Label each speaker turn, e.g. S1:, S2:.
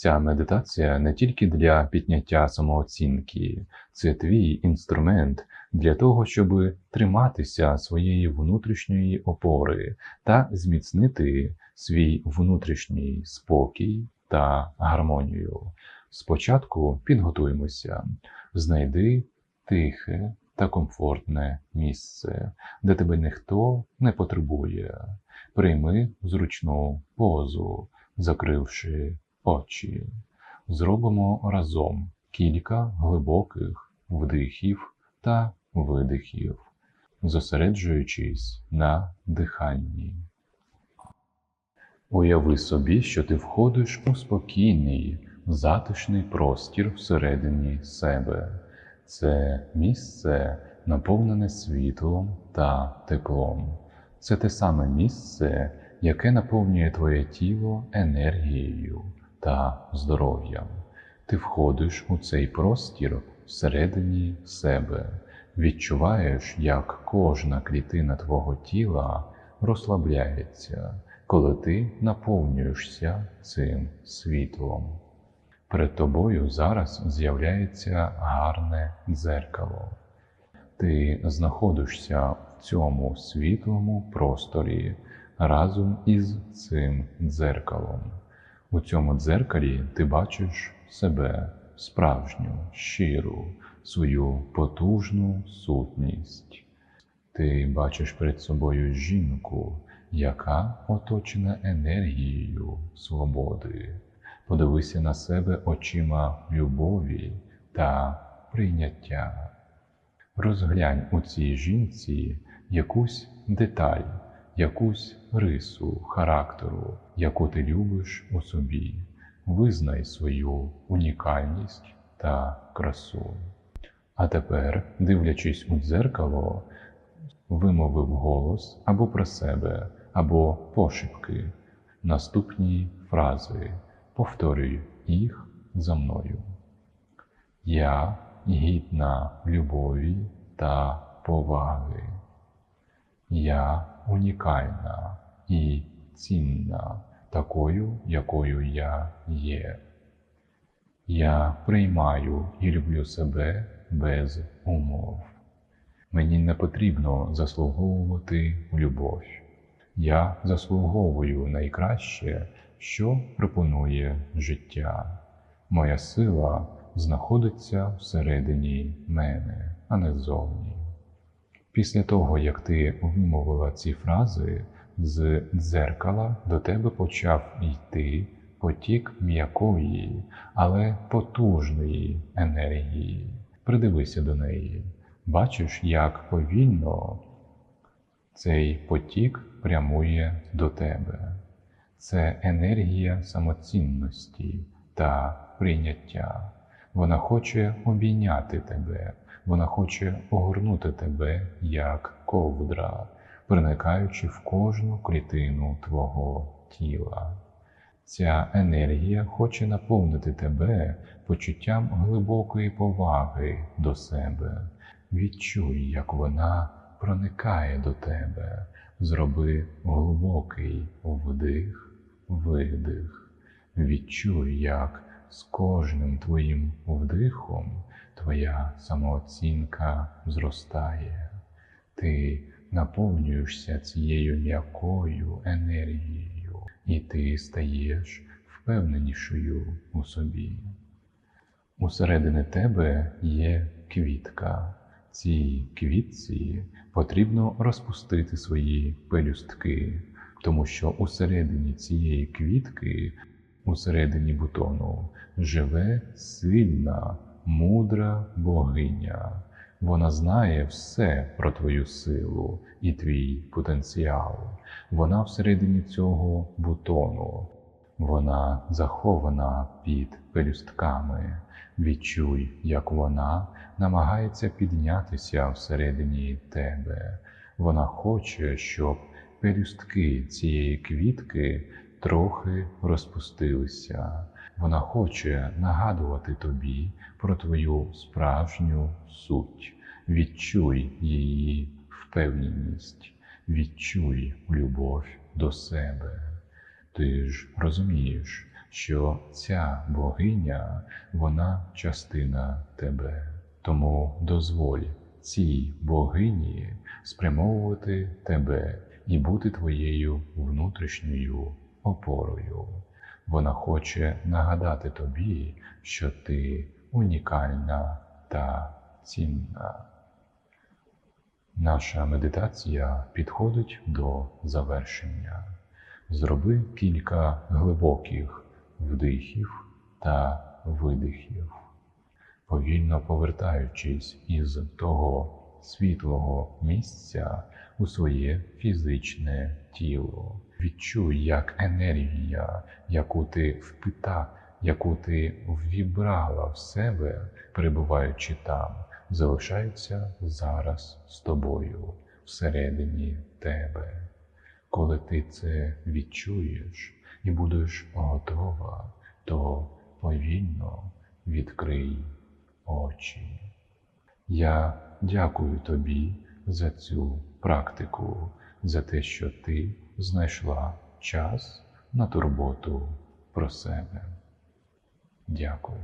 S1: Ця медитація не тільки для підняття самооцінки, це твій інструмент для того, щоб триматися своєї внутрішньої опори та зміцнити свій внутрішній спокій та гармонію. Спочатку підготуємося, знайди тихе та комфортне місце, де тебе ніхто не потребує. Прийми зручну позу, закривши очі. Зробимо разом кілька глибоких вдихів та видихів, зосереджуючись на диханні. Уяви собі, що ти входиш у спокійний, затишний простір всередині себе. Це місце наповнене світлом та теплом. Це те саме місце, яке наповнює твоє тіло енергією та здоров'ям. Ти входиш у цей простір всередині себе, відчуваєш, як кожна клітина твого тіла розслабляється, коли ти наповнюєшся цим світлом. Перед тобою зараз з'являється гарне дзеркало. Ти знаходишся в цьому світлому просторі разом із цим дзеркалом. У цьому дзеркалі ти бачиш себе справжню, щиру, свою потужну сутність. Ти бачиш перед собою жінку, яка оточена енергією свободи. Подивися на себе очима любові та прийняття. Розглянь у цій жінці якусь деталь, якусь рису характеру, яку ти любиш у собі. Визнай свою унікальність та красу. А тепер, дивлячись у дзеркало, вимовив голос або про себе, або пошепки наступні фрази. Повторюй їх за мною. Я гідна любові та поваги. Я унікальна і цінна такою, якою я є. Я приймаю і люблю себе без умов. Мені не потрібно заслуговувати любов. Я заслуговую найкраще, що пропонує життя. Моя сила знаходиться всередині мене, а не ззовні. Після того, як ти вимовила ці фрази, з дзеркала до тебе почав йти потік м'якої, але потужної енергії. Придивися до неї. Бачиш, як повільно цей потік прямує до тебе. Це енергія самоцінності та прийняття. Вона хоче обійняти тебе, вона хоче огорнути тебе як ковдра, проникаючи в кожну клітину твого тіла. Ця енергія хоче наповнити тебе почуттям глибокої поваги до себе. Відчуй, як вона проникає до тебе. Зроби глибокий вдих, видих. Відчуй, як з кожним твоїм вдихом твоя самооцінка зростає. Ти наповнюєшся цією м'якою енергією, і ти стаєш впевненішою у собі. Усередині тебе є квітка. Цій квітці потрібно розпустити свої пелюстки, тому що усередині цієї квітки, усередині бутону, живе сильна, мудра богиня. Вона знає все про твою силу і твій потенціал. Вона всередині цього бутону. Вона захована під пелюстками. Відчуй, як вона намагається піднятися всередині тебе. Вона хоче, щоб пелюстки цієї квітки трохи розпустилися. Вона хоче нагадувати тобі про твою справжню суть. Відчуй її впевненість, відчуй любов до себе. Ти ж розумієш, що ця богиня, вона частина тебе. Тому дозволь цій богині спрямовувати тебе і бути твоєю внутрішньою опорою. Вона хоче нагадати тобі, що ти унікальна та цінна. Наша медитація підходить до завершення. Зроби кілька глибоких вдихів та видихів, повільно повертаючись із того світлого місця у своє фізичне тіло. Відчуй, як енергія, яку ти впита, яку ти ввібрала в себе, перебуваючи там, залишається зараз з тобою, всередині тебе. Коли ти це відчуєш і будеш готова, то повільно відкрий очі. Я дякую тобі за цю практику, за те, що ти знайшла час на турботу про себе. Дякую.